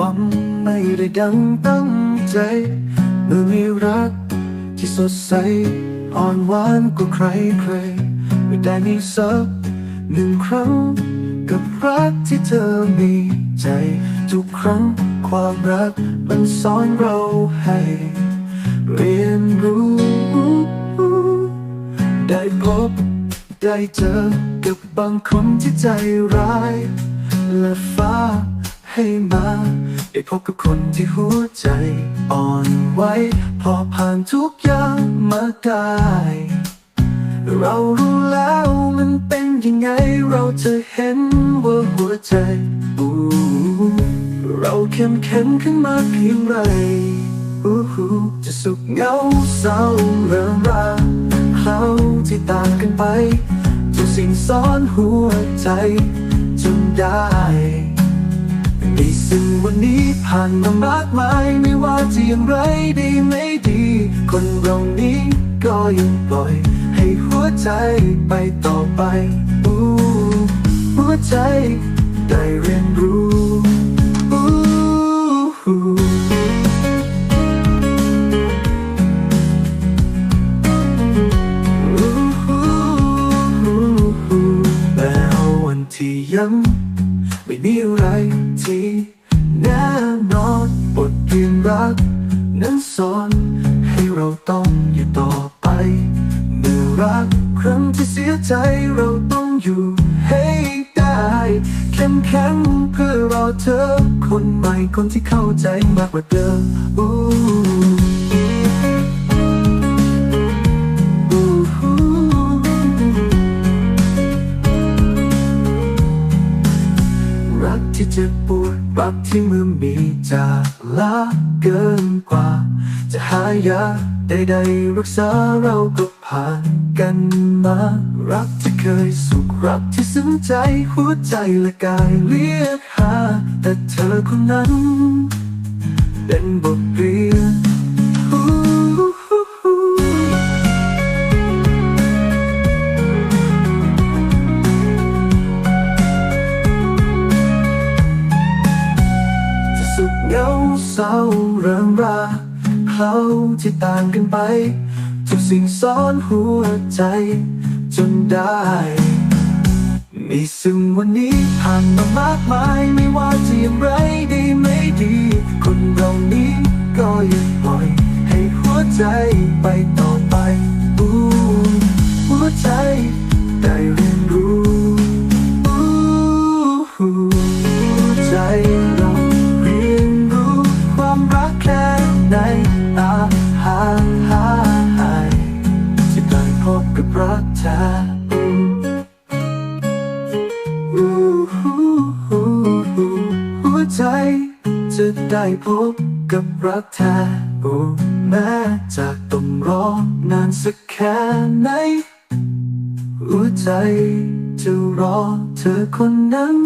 ว่ไม่ไดังตั้งใจ เมื่อมีรักที่สดใส อ่อนหวานกว่าใครใครไม่ได้มีสักหนึ่งครั้ง กับรักที่เธอมีใจ ทุกครั้งความรักมันสอนเราให้ เรียนรู้ ได้พบได้เจอกับบางคนที่ใจร้าย และฟ้าให้มา ได้พบกับคนที่หัวใจอ่อนไหวพอผ่านทุกอย่างมาได้เรารู้แล้วมันเป็นยังไง เราจะเห็นว่าหัวใจอู้เราเข้มแข็งขึ้นมาเพียงไรอู้หูจะสุขเหงาเศร้าเรื่องราวคราที่ต่างกันไปทุกสิ่งซ้อนหัวใจจนได้ มีสิ่งวันนี้ผ่านมามากมาย ไม่ว่าจะอย่างไรดีไม่ดี คนเรานี้ก็ยังปล่อย ให้หัวใจไปต่อไปอู้หัวใจได้เรียนรู้อู้แล้ววันที่ยัง ม่มีอะไรที่แน่นอนบทเรียนรัก นั้นสอนให้เราต้องอยู่ต่อไป เมื่อรักครั้งที่เสียใจเราต้องอยู่ให้ได้เข้มแข็งเพื่อรอเธอ คนใหม่คนที่เข้าใจมากกว่าเดิม ที่เจ็บปวดรักที่เมื่อมีจากลาเกินกว่า จะหายาใดๆรักษาเราก็ผ่านกันมา รักที่เคยสุขรักที่ซึ้งใจหัวใจและกายเรียกหา แต่เธอคนนั้น เป็นบทเรียน เขาที่ต่างกันไป ทุกสิ่งซ้อนหัวใจ จนได้ มีซึ่งวันนี้ผ่านมามากมาย ไม่ว่าจะอย่างไรดีไม่ดี คนเรานี้ก็ยังปล่อย ให้หัวใจไปต่อ หัวใจจะได้พบกับรักแท้โอ้แม้จากต้องรอนานสักแค่ไหน หัวใจจะรอเธอคนนั้น